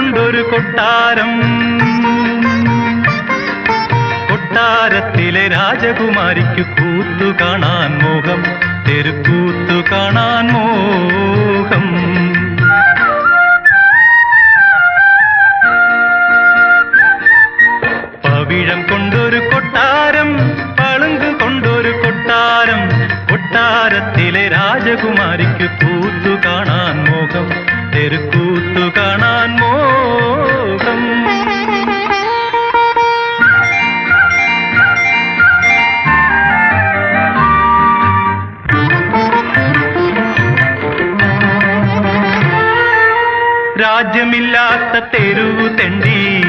കൊണ്ടൊരു കൊട്ടാരം. കൊട്ടാരത്തിലെ രാജകുമാരിക്ക് കൂത്തു കാണാൻ മോഹം തെരുക്കൂത്തു കാണാൻ മോഹം. രാജ്യമില്ലാത്ത തെരുവു തെണ്ടി.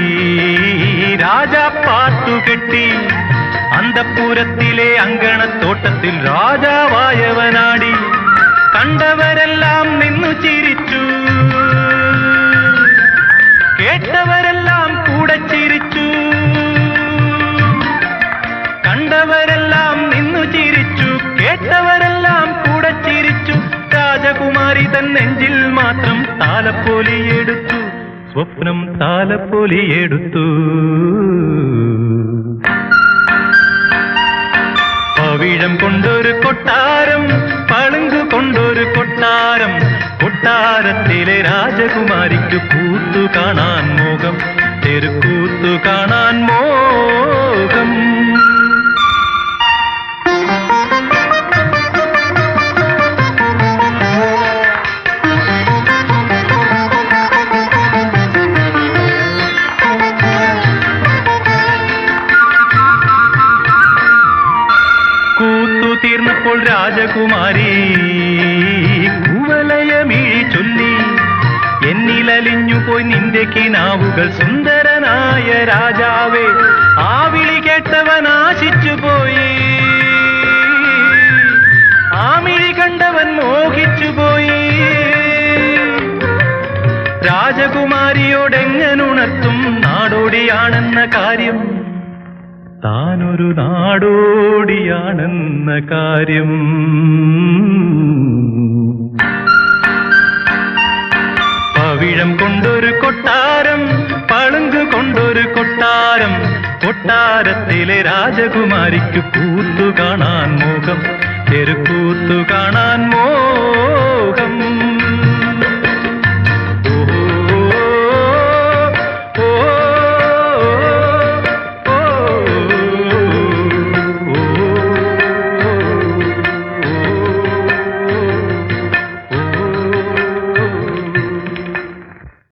രാജാ പാത്തുകെട്ടി അന്തപ്പുരത്തിലെ അങ്കണത്തോട്ടത്തിൽ രാജാവായവനാടി. കണ്ടവരെല്ലാം നിന്നു ചിരിച്ചു. കേട്ടവരെല്ലാം കൂടെ ചിരിച്ചു. കണ്ടവരെല്ലാം നിന്നു ചിരിച്ചു. കേട്ടവരെല്ലാം കൂടെ ചിരിച്ചു. രാജകുമാരി തൻ നെഞ്ചിൽ സ്വപ്നം താലപ്പൊലിയെടുത്തു പവിഴം കൊണ്ടൊരു കൊട്ടാരം പളുങ്കു കൊണ്ടൊരു കൊട്ടാരം കൊട്ടാരത്തിലെ രാജകുമാരിക്ക് കൂത്തു കാണാൻ മോഹം തെരുക്കൂത്തു കാണാൻ മോഹം രാജകുമാരി. കുവലയമിഴി ചൊല്ലി എന്നിലലിഞ്ഞു പോയി നിന്റെ കിനാവുകൾ സുന്ദരനായ രാജാവേ. ആ വിളി കേട്ടവൻ ആശിച്ചു പോയി ആ മിഴി കണ്ടവൻ മോഹിച്ചു പോയി രാജകുമാരിയോടെങ്ങനുണർത്തും നാടോടിയാണെന്ന കാര്യം. താനൊരു നാടോടിയാണെന്ന കാര്യം. പവിഴം കൊണ്ടൊരു കൊട്ടാരം പളുങ്ക് കൊണ്ടൊരു കൊട്ടാരം കൊട്ടാരത്തിലെ രാജകുമാരിക്ക് കൂത്തു കാണാൻ മോഹം തെരുക്കൂത്തു കാണാൻ മോഹം